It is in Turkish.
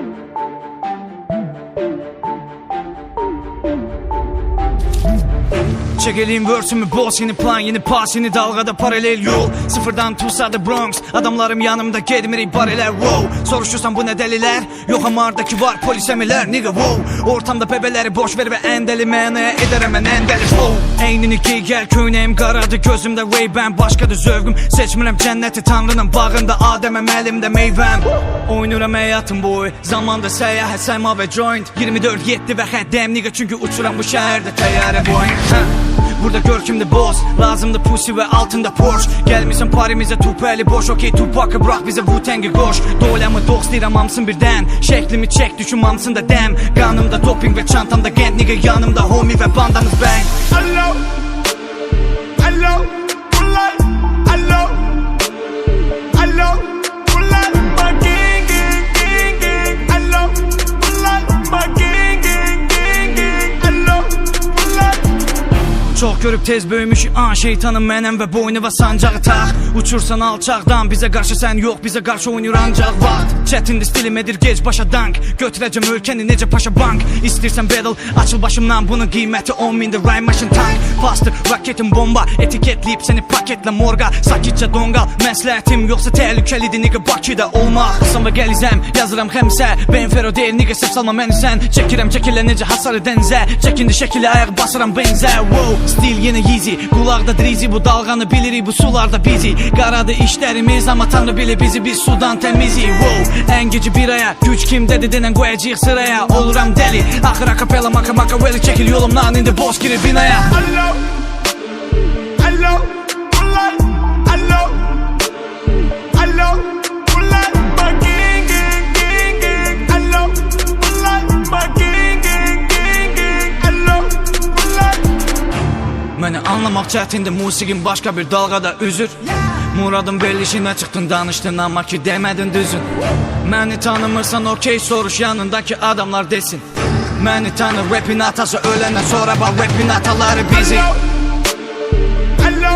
time. Çekeleyim verse'ümü boss yeni plan yeni pas yeni dalgada paralel yol. Sıfırdan Tulsa'da Bronx Adamlarım yanımda gedmiri bareler wow. Soruşursan bu ne deliler? Yok ama aradaki var polis emirler nigga wow. Ortamda bebeleri boş ver ve endeli menaya eder hemen endeli wow Eynini giy gel köynəyim qaradı gözümdə Ray ben başqadır zövqüm Seçmirəm cənnəti tanrının bağında Adəməm əlimdə meyvəm Oynuram həyatım boyu Zamanda səyahət sayma və joint. 24-7 və həddəm nigga Çünki uçuram bu şəhərdə təyyarə boyun Hə. Burada görkümde boss. Lazımdı pussy ve altında Porsche. Gelmişsin parimize tupeli boş. Okey Tupac'ı bırak bize Wu-Tang'i koş. Dolemı dox deyirəm hamsın birdən Şeklimi çek düşün hamsın da dem. Qanımda doping ve çantamda gent Nigga yanımda homie ve bandamız bang Allo, mucho Görüp tez böyümüş an şeytanım mənim və boynu sancağı tax Uçursan alçaqdan bizə qarşı sən yox bizə qarşı oynayır ancaq vaxt Çətindir stilim edir gec başa dank. Götürəcəm ölkəni necə paşa bank. İstəyirsən battle açıl başımdan. Bunun qiyməti 10 mindir rhyme machine tank. Faster raketim bomba. Etiketləyib səni paketle morga. Sakitcə donqal məsləhətim yoxsa təhlükəlidir nigga Bakıda olmaq Qısan və gəlizəm yazıram xəmsə Benfero deyil nigga səhv salma məni sən Çəkirəm çəkilə necə hasarı dənizə Çəkindi şəkili ayaq basıram benzə wow. Stil yenə easy. Qulaqda drizi bu dalğanı bilirik bu sularda bizi Qaradı işlərimiz amma tanrı bilir bizi biz sudan təmizi wow. Ən geci bir aya. Güc kimdədir denən qoyacaq sıraya? Oluram dəli axır akapella maka maka veli çəkil yolumdan indi boş girir binaya. Allo, Məni anlamaq çətindir musiqin başqa bir dalğada üzür. Muradın bellişinə çıxdın danışdın amma ki demədin düzün. Məni tanımırsan okey soruş yanındakı adamlar desin. Məni tanı rapin atası öləndən sonra bax rapin ataları bizi Allo, allo,